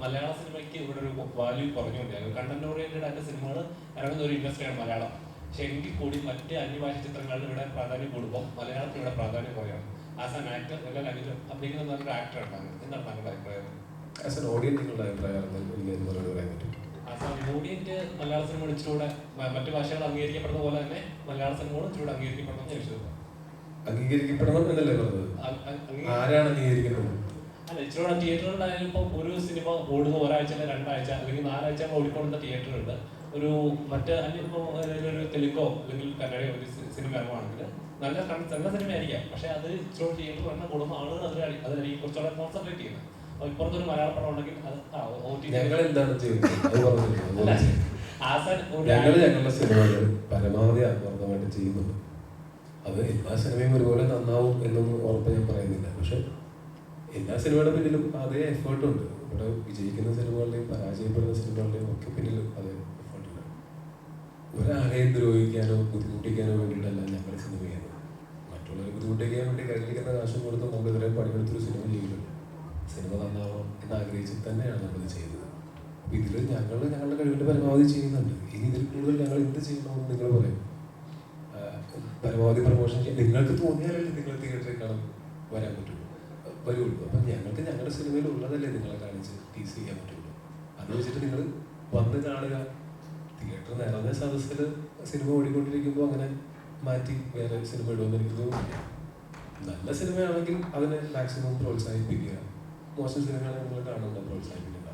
മലയാള സിനിമയ്ക്ക് ഇവിടെ ഒരു വാല്യൂ കുറഞ്ഞുകൊണ്ടിരിക്കുന്നത് കണ്ടന്റ് ഓറിയന്റഡ് ആയിട്ട് സിനിമകൾ ഇറങ്ങുന്ന ഒരു ഇൻഡസ്ട്രിയാണ് മലയാളം. പക്ഷെ എങ്കിൽ കൂടി മറ്റ് അന്യഭാഷ ചിത്രങ്ങളിൽ ഇവിടെ പ്രാധാന്യം കൂടുമ്പോൾ മലയാളത്തിൽ ഇവിടെ പ്രാധാന്യം കുറയാണ്. ആസ് ആൻ ആക്ടർ എല്ലാ ലാംഗ്വേജ് അഭിനയിക്കുന്ന നല്ലൊരു ആക്ടർ ഉണ്ടാകും എന്താണ് താങ്കളുടെ അഭിപ്രായം? ആസ് എൻ ഓഡിയൻസ് നിങ്ങളുടെ അഭിപ്രായം പറയാൻ പറ്റും. ആസ് ആൻ ഓഡിയന്റ് മലയാള സിനിമ ഇച്ചിലൂടെ മറ്റു ഭാഷകൾ അംഗീകരിക്കപ്പെടുന്ന പോലെ തന്നെ മലയാള സിനിമകളും ഇച്ചിലൂടെ അംഗീകരിക്കപ്പെടണം എന്ന് ഞാൻ അംഗീകരിക്കപ്പെടണം എന്നല്ലേ പറഞ്ഞത്? ആരാണ് അംഗീകരിക്കുന്നത് അല്ല ഇച്ചിരൂടെ തിയേറ്ററുകളിലായാലും ഇപ്പോൾ ഒരു സിനിമ ഓടുന്ന ഒരാഴ്ച അല്ലെങ്കിൽ രണ്ടാഴ്ച അല്ലെങ്കിൽ നാലാഴ്ച ഓടിക്കൊണ്ടുന്ന തിയേറ്ററുണ്ട് ഒരു മറ്റ് അല്ലെങ്കിൽ ഒരു തെലുങ്കോ അല്ലെങ്കിൽ കന്നഡയോ ഒരു സിനിമ ഇറങ്ങുവാണെങ്കിൽ നല്ല കണ്ട് നല്ല സിനിമ ആയിരിക്കാം. പക്ഷേ അത് ഇച്ചിരി തിയേറ്റർ വന്ന കൂടുമ്പോൾ ആളുകൾ അതിൽ അതിലായിരിക്കും കുറച്ചുകൂടെ കോൺസെൻട്രേറ്റ് ചെയ്യുന്നത് അപ്പോൾ ഇപ്പുറത്തൊരു മലയാള പടം ഉണ്ടെങ്കിൽ അത് ഒ ടി ഞങ്ങളുടെ സിനിമകൾ പരമാവധി ആത്മാർത്ഥമായിട്ട് ചെയ്യുന്നുണ്ട് അത് എല്ലാ സിനിമയും ഒരുപോലെ നന്നാവും എന്നൊന്നും ഉറപ്പ് ഞാൻ പറയുന്നില്ല. പക്ഷെ എല്ലാ സിനിമയുടെ പിന്നിലും അതേ എഫേർട്ടുണ്ട് ഇവിടെ വിജയിക്കുന്ന സിനിമകളുടെയും പരാജയപ്പെടുന്ന സിനിമകളുടെയും ഒക്കെ പിന്നിലും അതേ എഫേർട്ടുണ്ട് ഒരാളെയും ദ്രോഹിക്കാനോ ബുദ്ധിമുട്ടിക്കാനോ വേണ്ടിയിട്ടല്ല ഞങ്ങൾ സിനിമ ചെയ്യുന്നത്. മറ്റുള്ളവരെ ബുദ്ധിമുട്ടിക്കാൻ വേണ്ടി കയ്യിലിരിക്കുന്ന കാശും കൊടുത്ത് നമ്മൾ ഇതുവരെ പണിയെടുത്തൊരു സിനിമ ചെയ്യുന്നുണ്ട് സിനിമ നന്നാവണം എന്ന് ആഗ്രഹിച്ച് തന്നെയാണ് ചെയ്തത്. അപ്പം ഇതിൽ ഞങ്ങൾ ഞങ്ങളുടെ കഴിവിന്റെ പരമാവധി ചെയ്യുന്നുണ്ട്. ഇനി ഇതിൽ കൂടുതൽ ഞങ്ങൾ എന്ത് ചെയ്യണമെന്ന് നിങ്ങൾ പറയും. പരമാവധി പ്രമോഷൻ ചെയ്യാൻ നിങ്ങൾക്ക് തോന്നിയാലല്ലേ നിങ്ങൾ തിയേറ്ററിൽ കാണാൻ വരാൻ പറ്റുള്ളൂ. വരുള്ളൂ. അപ്പം ഞങ്ങൾക്ക് ഞങ്ങളുടെ സിനിമയിൽ ഉള്ളതല്ലേ നിങ്ങളെ കാണിച്ച് ടീസ് ചെയ്യാൻ പറ്റുള്ളൂ. അത് വെച്ചിട്ട് നിങ്ങൾ വന്ന് കാണുക. തിയേറ്റർ നിറഞ്ഞ സദസ്സിൽ സിനിമ ഓടിക്കൊണ്ടിരിക്കുമ്പോൾ അങ്ങനെ മാറ്റി വേറെ സിനിമ ഇടുമെന്ന് എനിക്ക് തോന്നുന്നില്ല. നല്ല സിനിമയാണെങ്കിൽ അതിനെ മാക്സിമം പ്രോത്സാഹിപ്പിക്കുക. മോശം സിനിമയാണെങ്കിൽ നിങ്ങൾ കാണുന്നുണ്ടോ പ്രോത്സാഹിപ്പിക്കുക.